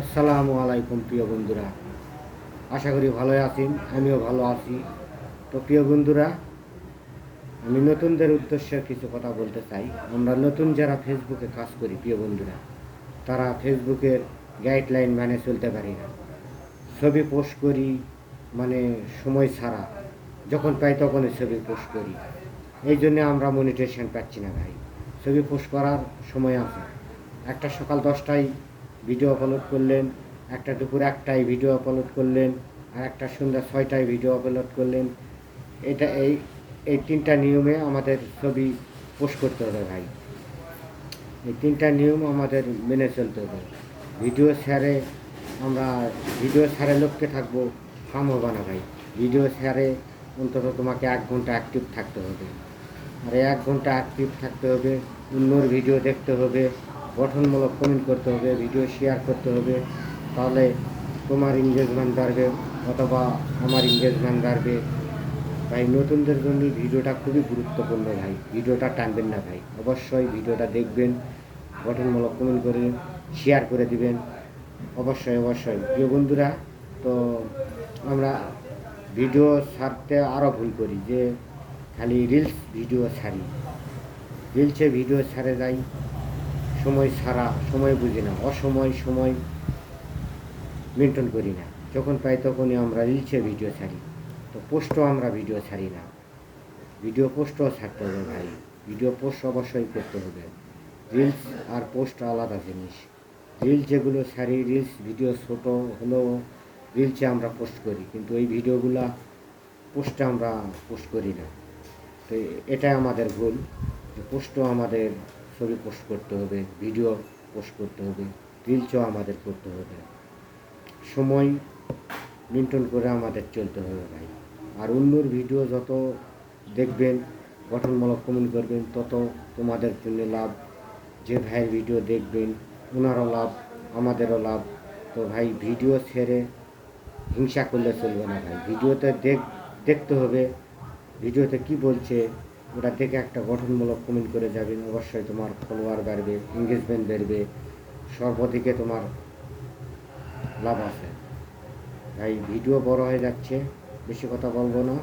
আসসালামু আলাইকুম প্রিয় বন্ধুরা। আশা করি ভালোই আছেন, আমিও ভালো আছি। তো প্রিয় বন্ধুরা, আমি নতুনদের উদ্দেশ্যে কিছু কথা বলতে চাই। আমরা নতুন যারা ফেসবুকে কাজ করি, প্রিয় বন্ধুরা, তারা ফেসবুকের গাইডলাইন মানে চলতে পারি না। ছবি পোস্ট করি মানে সময় ছাড়া, যখন পাই তখনই ছবি পোস্ট করি। এই জন্য আমরা মনিটেশন পাচ্ছি না ভাই। ছবি পোস্ট করার সময় আছে। একটা সকাল দশটায় ভিডিও আপলোড করলেন, একটা দুপুর একটায় ভিডিও আপলোড করলেন, আর একটা সন্ধ্যা ছয়টায় ভিডিও আপলোড করলেন। এটা এই এই তিনটা নিয়মে আমাদের ছবি পোস্ট করতে হবে ভাই। এই তিনটা নিয়ম আমাদের মেনে চলতে হবে। ভিডিও শেয়ারে আমরা, ভিডিও শেয়ারে লক্ষ্যে থাকব, কাম হবে না ভাই। ভিডিও শেয়ারে অন্তত তোমাকে এক ঘণ্টা অ্যাক্টিভ থাকতে হবে। আর এক ঘণ্টা অ্যাক্টিভ থাকতে হবে, অন্যর ভিডিও দেখতে হবে গঠনমূলক কমেন্ট করতে হবে ভিডিও শেয়ার করতে হবে। তাহলে তোমার এঙ্গেজমেন্ট বাড়বে অথবা আমার এঙ্গেজমেন্ট বাড়বে। ভাই নতুনদের জন্য ভিডিওটা খুবই গুরুত্বপূর্ণ ভাই। ভিডিওটা টানবেন না ভাই। অবশ্যই ভিডিওটা দেখবেন, গঠনমূলক কমেন্ট করে শেয়ার করে দিবেন। অবশ্যই অবশ্যই। প্রিয় বন্ধুরা, তো আমরা ভিডিও ছাড়তে আরও ভুল করি যে খালি রিলস ভিডিও ছাড়ি। রিলসে ভিডিও ছাড়ে যাই। সময় ছাড়া, সময় বুঝি না, অসময়, সময় মেনটেন করি না। যখন পাই তখনই আমরা রিলসে ভিডিও ছাড়ি। তো পোস্টও আমরা ভিডিও ছাড়ি না। ভিডিও পোস্টও ছাড়তে হবে ভাই। ভিডিও পোস্ট অবশ্যই করতে হবে। রিলস আর পোস্ট আলাদা জিনিস। রিলস যেগুলো ছাড়ি, রিলস ভিডিও ছোট হলেও রিলসে আমরা পোস্ট করি, কিন্তু এই ভিডিওগুলা পোস্টে আমরা পোস্ট করি না। তো এটাই আমাদের ভুল, যে পোস্টও আমাদের ছবি পোস্ট করতে হবে ভিডিও পোস্ট করতে হবে রিলসও আমাদের করতে হবে। সময় মেনটেন করে আমাদের চলতে হবে ভাই। আর অন্যর ভিডিও যত দেখবেন, গঠনমূলক কমেন্ট করবেন, তত তোমাদের জন্য লাভ। যে ভাইয়ের ভিডিও দেখবেন ওনারও লাভ, আমাদেরও লাভ। তো ভাই ভিডিও ছেড়ে হিংসা করলে চলবে না ভাই। ভিডিওতে দেখ, দেখতে হবে ভিডিওতে কি বলছে ওটা দেখে একটা গঠনমূলক কমেন্ট করে যাবেন অবশ্যই তোমার ফলোয়ার বাড়বে এঙ্গেজমেন্ট বাড়বে, সর্বদিকে তোমার লাভ আছে। তাই ভিডিও বড় হয়ে যাচ্ছে, বেশি কথা বলব না।